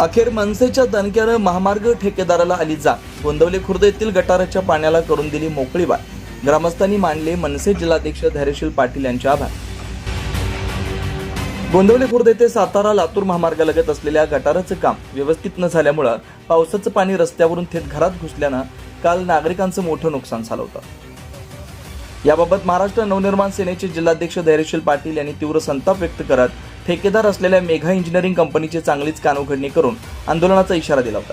अखेर मनसेच्या दणक्यानं महामार्ग ठेकेदाराला आली जा गोंदवले खुर्द येथील गटाराच्या पाण्याला करून दिली मोकळी वाट. ग्रामस्थांनी मानले मनसे जिल्हाध्यक्ष धैर्यशील पाटील यांचे आभार. गोंदवले खुर्द येथे सातारा लातूर महामार्गालगत असलेल्या गटाराचं काम व्यवस्थित न झाल्यामुळं पावसाचं पाणी रस्त्यावरून थेट घरात घुसल्यानं काल नागरिकांचं मोठं नुकसान झालं होतं. याबाबत महाराष्ट्र नवनिर्माण सेनेचे जिल्हाध्यक्ष धैर्यशील पाटील यांनी तीव्र संताप व्यक्त करत ठेकेदार असलेल्या मेघा इंजिनिअरिंग कंपनीची चांगलीच कानउघडणी करून आंदोलनाचा इशारा दिला होता.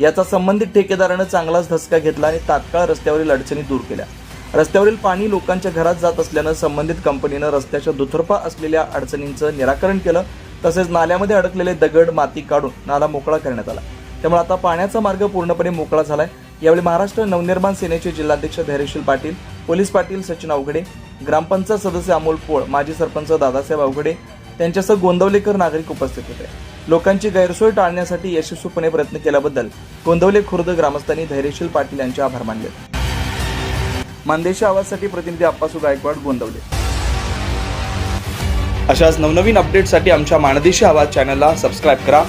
याचा संबंधित ठेकेदारानं चांगलाच धसका घेतला आणि तात्काळ रस्त्यावरील अडचणी दूर केल्या. रस्त्यावरील पाणी लोकांच्या घरात जात असल्यानं संबंधित कंपनीनं रस्त्याच्या दुतर्फा असलेल्या अडचणींचं निराकरण केलं तसेच नाल्यामध्ये अडकलेले दगड माती काढून नाला मोकळा करण्यात आला. त्यामुळे आता पाण्याचा मार्ग पूर्णपणे मोकळा झालाय. यावेळी महाराष्ट्र नवनिर्माण सेनेचे जिल्हाध्यक्ष धैर्यशील पाटील पोलीस पाटील सचिन अवघडे ग्रामपंचायत सदस्य अमोल पोळ माजी सरपंच दादासाहेब अवघडे त्यांच्यासह गोंदवलेकर नागरिक उपस्थित होते. लोकांची गैरसोय टाळण्यासाठी यशस्वीपणे प्रयत्न केल्याबद्दल गोंदवले खुर्द ग्रामस्थांनी धैर्यशील पाटील यांचे आभार मानले. मानदेशी आवाजसाठी प्रतिनिधी अप्पासू गायकवाड गोंदवले. अशाच नवनवीन अपडेटसाठी आमच्या मानदेशी आवाज चॅनलला सबस्क्राईब करा.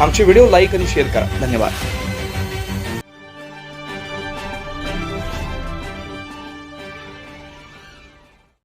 आमचे व्हिडिओ लाईक आणि शेअर करा. धन्यवाद.